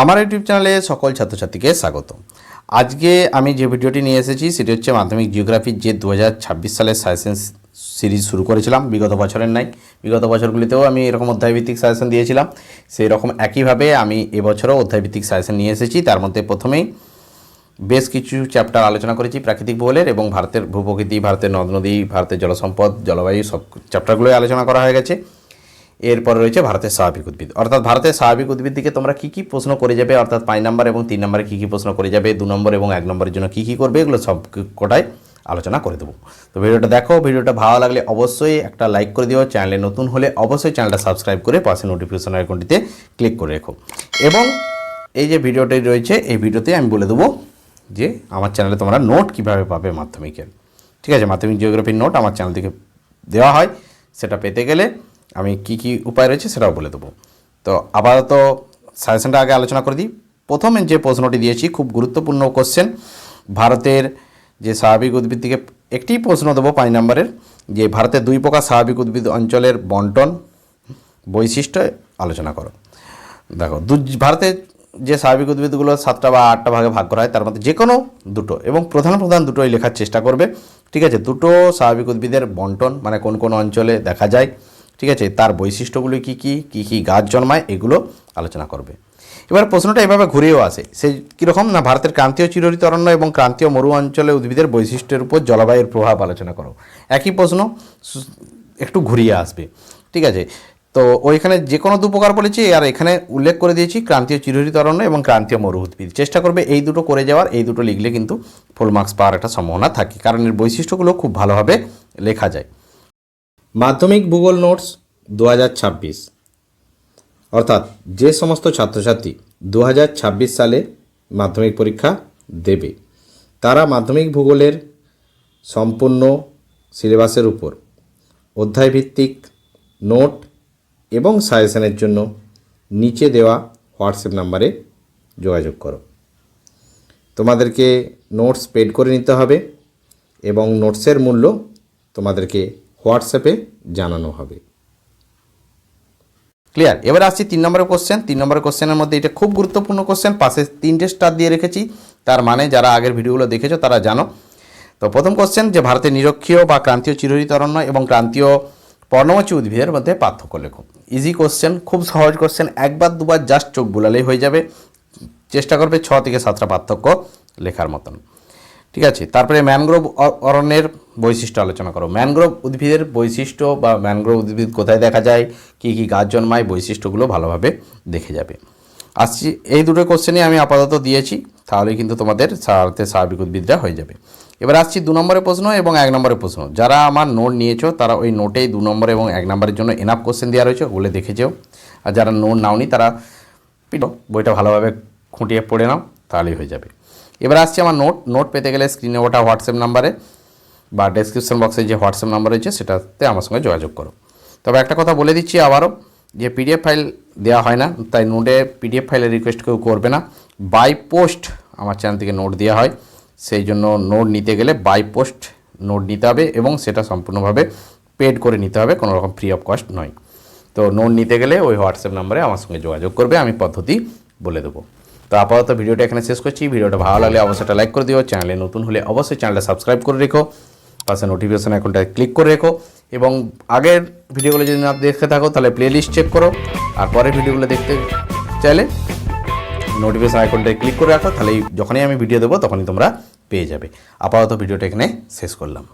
আমার ইউটিউব চ্যানেলে সকল ছাত্রছাত্রীকে স্বাগত। আজকে আমি যে ভিডিওটি নিয়ে এসেছি, সেটি হচ্ছে মাধ্যমিক জিওগ্রাফির যে দু হাজার ছাব্বিশ সালের সাজেশন সিরিজ শুরু করেছিলাম, বিগত বছরের নাই। বিগত বছরগুলিতেও আমি এরকম অধ্যায়ভিত্তিক সাজেশন দিয়েছিলাম। সেই রকম একইভাবে আমি এবছরও অধ্যায়ভিত্তিক সাজেশন নিয়ে এসেছি। তার মধ্যে প্রথমেই বেশ কিছু চ্যাপ্টার আলোচনা করেছি, প্রাকৃতিক ভূগোলের এবং ভারতের ভূপ্রকৃতি, ভারতের নদ, নদী, ভারতের জলসম্পদ, জলবায়ু, সব চ্যাপ্টারগুলোই আলোচনা করা হয়ে গেছে। এরপরে রয়েছে ভারতের স্বাভাবিক উদ্ভিদ। অর্থাৎ ভারতের স্বাভাবিক উদ্ভিদ থেকে তোমরা কী কী প্রশ্ন করে যাবে, অর্থাৎ পাঁচ নম্বর এবং তিন নম্বরে কী কী প্রশ্ন করে যাবে, দু নম্বর এবং এক নম্বরের জন্য কী কী করবে, এগুলো সব কটাই আলোচনা করে দেবো। তো ভিডিওটা দেখো, ভিডিওটা ভালো লাগলে অবশ্যই একটা লাইক করে দিও, চ্যানেলে নতুন হলে অবশ্যই চ্যানেলটা সাবস্ক্রাইব করে পাশে নোটিফিকেশন আইকনটিতে ক্লিক করে রেখো। এবং এই যে ভিডিওটি রয়েছে, এই ভিডিওতে আমি বলে দেবো যে আমার চ্যানেলে তোমরা নোট কীভাবে পাবে মাধ্যমিকের। ঠিক আছে, মাধ্যমিক জিওগ্রাফির নোট আমার চ্যানেল থেকে দেওয়া হয়, সেটা পেতে গেলে আমি কি কি উপায় রয়েছে সেটাও বলে দেবো। তো আপাতত সাজেশনটা আগে আলোচনা করে দিই। প্রথমে যে প্রশ্নটি দিয়েছি, খুব গুরুত্বপূর্ণ কোশ্চেন ভারতের যে স্বাভাবিক উদ্ভিদ থেকে একটি প্রশ্ন দেবো পাঁচ নম্বরের, যে ভারতের দুই প্রকার স্বাভাবিক উদ্ভিদ অঞ্চলের বন্টন বৈশিষ্ট্য আলোচনা করো। দেখো, দু ভারতের যে স্বাভাবিক উদ্ভিদগুলো সাতটা বা আটটা ভাগে ভাগ করা হয়, তার মধ্যে যে কোনো দুটো এবং প্রধান প্রধান দুটোই লেখার চেষ্টা করবে। ঠিক আছে, দুটো স্বাভাবিক উদ্ভিদের বন্টন মানে কোন কোন অঞ্চলে দেখা যায়। ঠিক আছে? তার বৈশিষ্ট্যগুলো কী কী? কী কী গাছ জন্মায়? এগুলো আলোচনা করবে। এবার প্রশ্নটা এভাবে ঘুরেও আসে। সেই কীরকম? না, ভারতের ক্রান্তীয় চিরহরিত অরণ্য এবং ক্রান্তীয় মরু অঞ্চলে উদ্ভিদের বৈশিষ্ট্যের উপর জলবায়ুর প্রভাব আলোচনা করো। একই প্রশ্ন একটু ঘুরিয়ে আসবে। ঠিক আছে? তো ওইখানে যে কোনো দু প্রকার বলেছি। আর এখানে উল্লেখ করে দিয়েছি ক্রান্তীয় চিরহরিত অরণ্য এবং ক্রান্তীয় মরু উদ্ভিদ। চেষ্টা করবে এই দুটো করে যাওয়ার। এই দুটো লিখলে কিন্তু ফুল মার্কস পাওয়ার একটা সম্ভাবনা থাকে। কারণ এর বৈশিষ্ট্যগুলো খুব ভালোভাবে লেখা যায়। মাধ্যমিক ভূগোল নোটস দু হাজার ছাব্বিশ। অর্থাৎ যে সমস্ত ছাত্রছাত্রী দু হাজার ছাব্বিশ সালে মাধ্যমিক পরীক্ষা দেবে, তারা মাধ্যমিক ভূগোলের সম্পূর্ণ সিলেবাসের উপর অধ্যায়ভিত্তিক নোট এবং সাজেশনের জন্য নিচে দেওয়া হোয়াটসঅ্যাপ নাম্বারে যোগাযোগ করো। তোমাদেরকে নোটস পেড করে নিতে হবে এবং নোটসের মূল্য তোমাদেরকে হোয়াটসঅ্যাপে জানানো হবে। ক্লিয়ার? এবার আসছি তিন নম্বরের কোশ্চেন তিন নম্বরের কোশ্চেনের মধ্যে এটা খুব গুরুত্বপূর্ণ কোশ্চেন পাশে তিনটে স্টার দিয়ে রেখেছি। তার মানে যারা আগের ভিডিওগুলো দেখেছ, তারা জানো। তো প্রথম কোশ্চেন যে ভারতের নিরক্ষীয় বা ক্রান্তীয় চিরহরিত অরণ্য এবং ক্রান্তীয় পর্ণমোচী উদ্ভিদের মধ্যে পার্থক্য লেখো। ইজি কোশ্চেন খুব সহজ কোশ্চেন একবার, দুবার জাস্ট চোখ বুলালেই হয়ে যাবে। চেষ্টা করবে ছ থেকে সাতটা পার্থক্য লেখার মতন। ঠিক আছে? তারপরে ম্যানগ্রোভ অরণ্যের বৈশিষ্ট্য আলোচনা করো। ম্যানগ্রোভ উদ্ভিদের বৈশিষ্ট্য বা ম্যানগ্রোভ উদ্ভিদ কোথায় দেখা যায়? কী কী গাছ জন্মায়? বৈশিষ্ট্যগুলো ভালোভাবে দেখে যাবে। আসছি, এই দুটো কোশ্চেনই আমি আপাতত দিয়েছি তাহলে কিন্তু তোমাদের সাথে স্বাভাবিক উদ্ভিদটা হয়ে যাবে। এবার আসছি দু নম্বরের প্রশ্ন এবং এক নম্বরের প্রশ্ন। যারা আমার নোট নিয়েছো, তারা ওই নোটেই দু নম্বর এবং এক নম্বরের জন্য এনাফ কোশ্চেন দেওয়া রয়েছে, ওগুলো দেখে যেও। আর যারা নোট নাওনি, তারা বইটা ভালোভাবে খুঁটিয়ে পড়ে নাও, তাহলেই হয়ে যাবে। এবার আসছি আমার নোট নোট পেতে গেলে স্ক্রিনে ওটা হোয়াটসঅ্যাপ নাম্বারে বা ডেসক্রিপশন বক্সে যে হোয়াটসঅ্যাপ নাম্বার রয়েছে, সেটাতে আমার সঙ্গে যোগাযোগ করো। তবে একটা কথা বলে দিচ্ছি আবারও, যে পিডিএফ ফাইল দেওয়া হয় না, তাই নোটে পিডিএফ ফাইলের রিকোয়েস্ট কেউ করবে না। বাই পোস্ট আমার চ্যানেল থেকে নোট দেওয়া হয়। সেই জন্য নোট নিতে গেলে বাই পোস্ট নোট নিতে হবে এবং সেটা সম্পূর্ণভাবে পেড করে নিতে হবে, কোনো রকম ফ্রি অফ কস্ট নয়। তো নোট নিতে গেলে ওই হোয়াটসঅ্যাপ নাম্বারে আমার সঙ্গে যোগাযোগ করবে, আমি পদ্ধতি বলে দেবো। তো আপাতত ভিডিওটা এখানে শেষ করছি। ভিডিওটা ভালো লাগলে অবশ্যই একটা লাইক করে দিও। চ্যানেলে নতুন হলে অবশ্যই চ্যানেলটা সাবস্ক্রাইব করে রেখো। পাশে নোটিফিকেশন আইকনটা ক্লিক করে রেখো। এবং আগের ভিডিওগুলো যদি না দেখতে থাকো, তাহলে প্লেলিস্ট চেক করো। আর পরের ভিডিওগুলো দেখতে চাইলে নোটিফিকেশন আইকনটায় ক্লিক করে রাখো। তাহলে যখনই আমি ভিডিও দেবো, তখনই তোমরা পেয়ে যাবে। আপাতত ভিডিওটা এখানে শেষ করলাম।